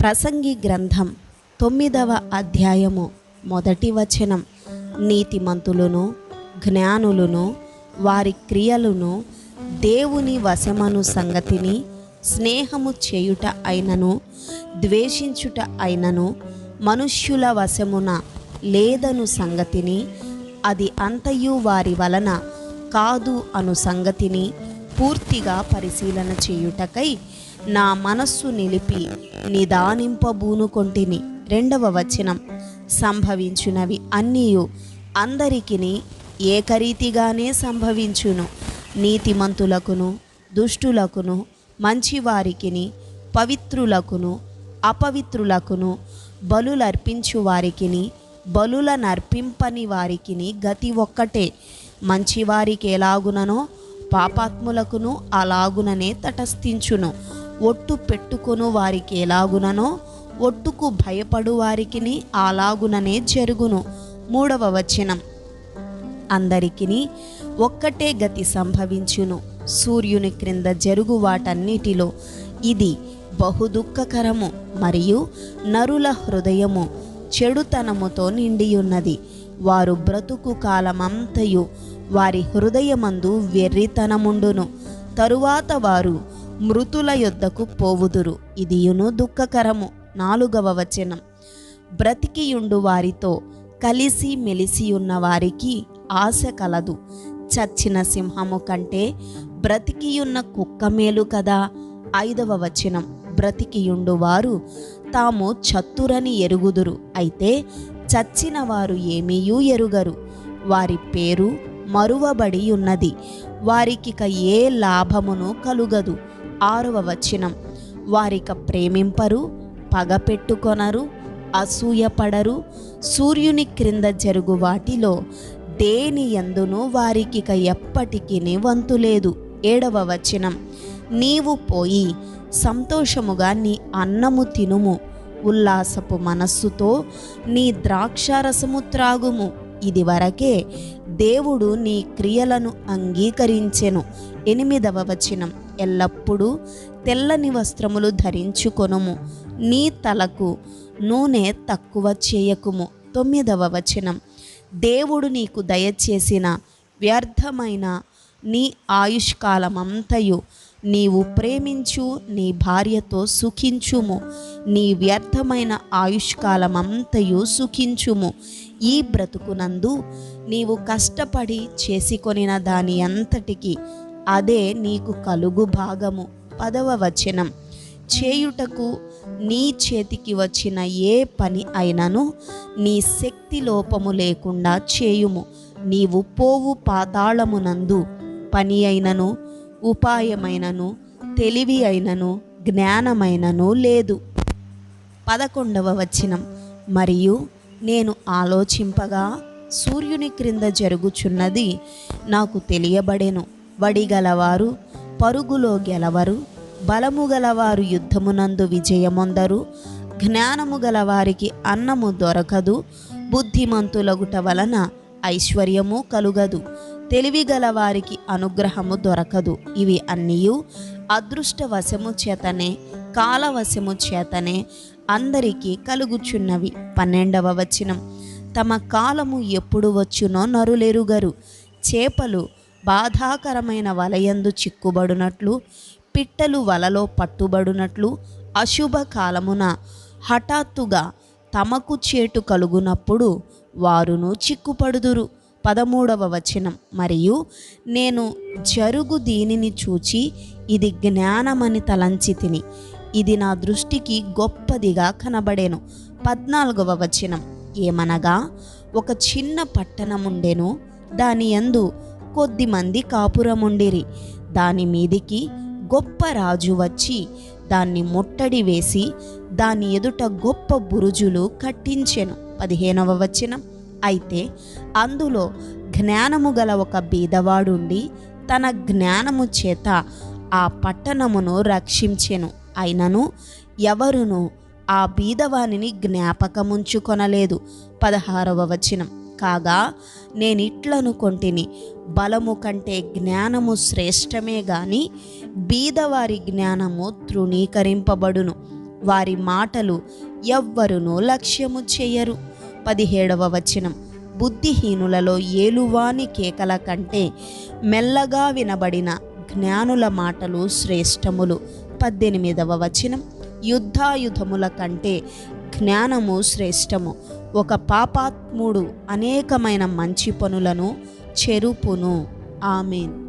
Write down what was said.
ప్రసంగి గ్రంథం తొమ్మిదవ అధ్యాయము మొదటి వచనం. నీతిమంతులను జ్ఞానులను వారి క్రియలను దేవుని వశమను సంగతిని స్నేహము చేయుట అయినను ద్వేషించుట అయినను మనుష్యుల వశమున లేదను సంగతిని అది అంతయు వారి వలన కాదు అను సంగతిని పూర్తిగా పరిశీలన చేయుటకై నా మనస్సు నిలిపి నిదానింపబూనుకొంటిని. రెండవ వచనం. సంభవించునవి అన్నీయు అందరికిని ఏకరీతిగానే సంభవించును. నీతిమంతులకును దుష్టులకును మంచివారికిని పవిత్రులకును అపవిత్రులకును బలులర్పించు వారికిని బలుల నర్పింపని వారికిని గతి ఒక్కటే. మంచివారికి ఎలాగుననో పాపాత్ములకును అలాగుననే తటస్థించును. ఒట్టు పెట్టుకొను వారికి ఎలాగుననో ఒట్టుకు భయపడు వారికిని అలాగుననే జరుగును. మూడవ వచనం. అందరికిని ఒక్కటే గతి సంభవించును. సూర్యుని క్రింద జరుగు వాటన్నిటిలో ఇది బహుదుఃఖకరము మరియు నరుల హృదయము చెడుతనముతో నిండియున్నది. వారు బ్రతుకు కాలమంతయు వారి హృదయమందు వెర్రితనముండును. తరువాత వారు మృతుల యొద్దకు పోవుదురు. ఇదియును దుఃఖకరము. నాలుగవ వచనం. బ్రతికియుండు వారితో కలిసి మెలిసి ఉన్న వారికి ఆశ కలదు. చచ్చిన సింహము కంటే బ్రతికియున్న కుక్క మేలు కదా? ఐదవ వచనం. బ్రతికియుండు వారు తాము చత్తురని ఎరుగుదురు. అయితే చచ్చిన వారు ఏమీయూ ఎరుగరు. వారి పేరు మరువబడి ఉన్నది వారికిక ఏ లాభమును కలుగదు. ఆరవ వచనం. వారిక ప్రేమింపరు పగ పెట్టుకొనరు అసూయపడరు సూర్యుని క్రింద జరుగు వాటిలో దేని ఎందును వారికిక ఎప్పటికీ వంతు లేదు. ఏడవ వచనం. నీవు పోయి సంతోషముగా నీ అన్నము తినుము. ఉల్లాసపు మనస్సుతో నీ ద్రాక్షారసము త్రాగుము. ఇది వరకే దేవుడు నీ క్రియలను అంగీకరించెను. ఎనిమిదవ వచనం. ఎల్లప్పుడూ తెల్లని వస్త్రములు ధరించుకొనుము. నీ తలకు నూనె తక్కువ చేయకుము. తొమ్మిదవ వచనం. దేవుడు నీకు దయచేసిన వ్యర్థమైన నీ ఆయుష్కాలమంతయు నీవు ప్రేమించు నీ భార్యతో సుఖించుము. నీ వ్యర్థమైన ఆయుష్కాలమంతయు సుఖించుము. ఈ బ్రతుకునందు నీవు కష్టపడి చేసుకొనిన దాని అంతటికి అదే నీకు కలుగు భాగము. పదవ వచనం. చేయుటకు నీ చేతికి వచ్చిన ఏ పని అయినను నీ శక్తి లోపము లేకుండా చేయుము. నీవు పోవు పాతాళమునందు పని అయినను ఉపాయమైనను తెలివి అయినను జ్ఞానమైనను లేదు. పదకొండవ వచనం. మరియు నేను ఆలోచింపగా సూర్యుని క్రింద జరుగుచున్నది నాకు తెలియబడెను. వడిగలవారు పరుగులో గెలవరు బలము గలవారు యుద్ధమునందు విజయమొందరు జ్ఞానము గలవారికి అన్నము దొరకదు బుద్ధిమంతులగుట వలన ఐశ్వర్యము కలుగదు తెలివి గలవారికి అనుగ్రహము దొరకదు. ఇవి అన్నీయు అదృష్టవశము చేతనే కాలవశము చేతనే అందరికీ కలుగుచున్నవి. పన్నెండవ వచనం. తమ కాలము ఎప్పుడు వచ్చునో నరులెరుగరు. చేపలు బాధాకరమైన వలయందు చిక్కుబడునట్లు పిట్టలు వలలో పట్టుబడునట్లు అశుభ కాలమున హఠాత్తుగా తమకు చేటు కలుగునప్పుడు వారును చిక్కుపడుదురు. పదమూడవ వచనం. మరియు నేను జరుగు దీనిని చూచి ఇది జ్ఞానమని తలంచి తిని. ఇది నా దృష్టికి గొప్పదిగా కనబడేను. పద్నాలుగవ వచనం. ఏమనగా ఒక చిన్న పట్టణముండెను. దాని యందు కొద్ది మంది కాపురముండిరి. దాని మీదికి గొప్ప రాజు వచ్చి దాన్ని ముట్టడి వేసి దాని ఎదుట గొప్ప బురుజులు కట్టించెను. పదిహేనవ వచనం. అయితే అందులో జ్ఞానము గల ఒక బీదవాడుండి తన జ్ఞానము చేత ఆ పట్టణమును రక్షించెను. అయినను ఎవరును ఆ బీదవానిని జ్ఞాపకముంచుకొనలేదు. పదహారవ వచనం. కాగా నేనిట్లనుకొంటిని బలము కంటే జ్ఞానము శ్రేష్టమే గాని బీదవారి జ్ఞానము తృణీకరింపబడును. వారి మాటలు ఎవ్వరునూ లక్ష్యము చేయరు. పదిహేడవ వచనం. బుద్ధిహీనులలో ఏలువాని కేకల కంటే మెల్లగా వినబడిన జ్ఞానుల మాటలు శ్రేష్టములు. పద్దెనిమిదవ వచనం. యుద్ధాయుధముల కంటే జ్ఞానము శ్రేష్టము. ఒక పాపాత్ముడు అనేకమైన మంచి పనులను చెరుపును. ఆమెన్.